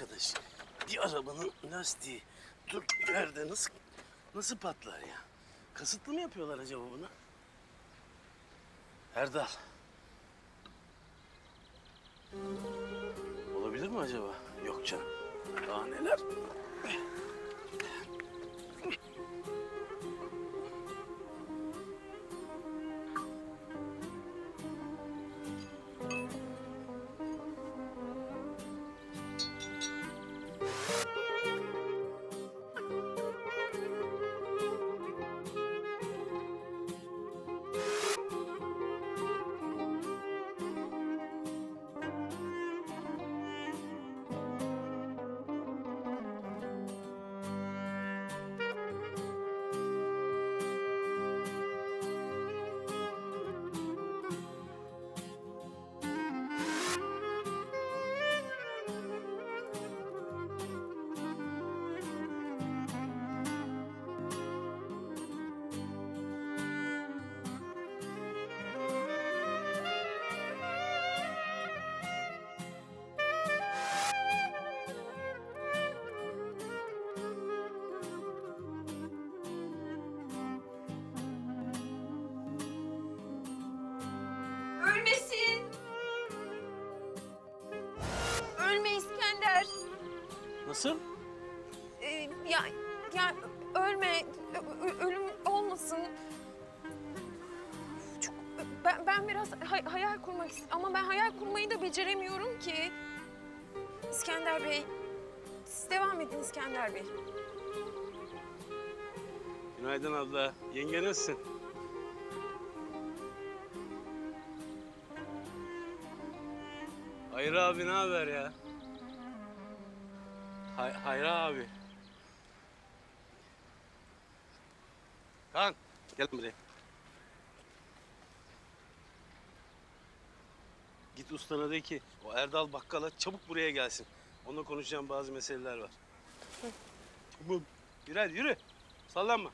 arkadaş. Bir arabanın lastiği dur yerde nasıl nasıl patlar ya? Kasıtlı mı yapıyorlar acaba bunu? Erdal. Olabilir mi acaba? Yok canım. Daha neler? Nasıl? Ee, ya, ya ölme. Ö- ölüm olmasın. Çok, ben, ben biraz hay- hayal kurmak istiyorum ama ben hayal kurmayı da beceremiyorum ki. İskender Bey, siz devam edin İskender Bey. Günaydın abla. Yenge nasılsın? Hayır abi ne haber ya? Hay Hayır abi. Kaan gel buraya. Git ustana de ki o Erdal Bakkal'a çabuk buraya gelsin. Onunla konuşacağım bazı meseleler var. Tamam. Hadi yürü. Sallanma.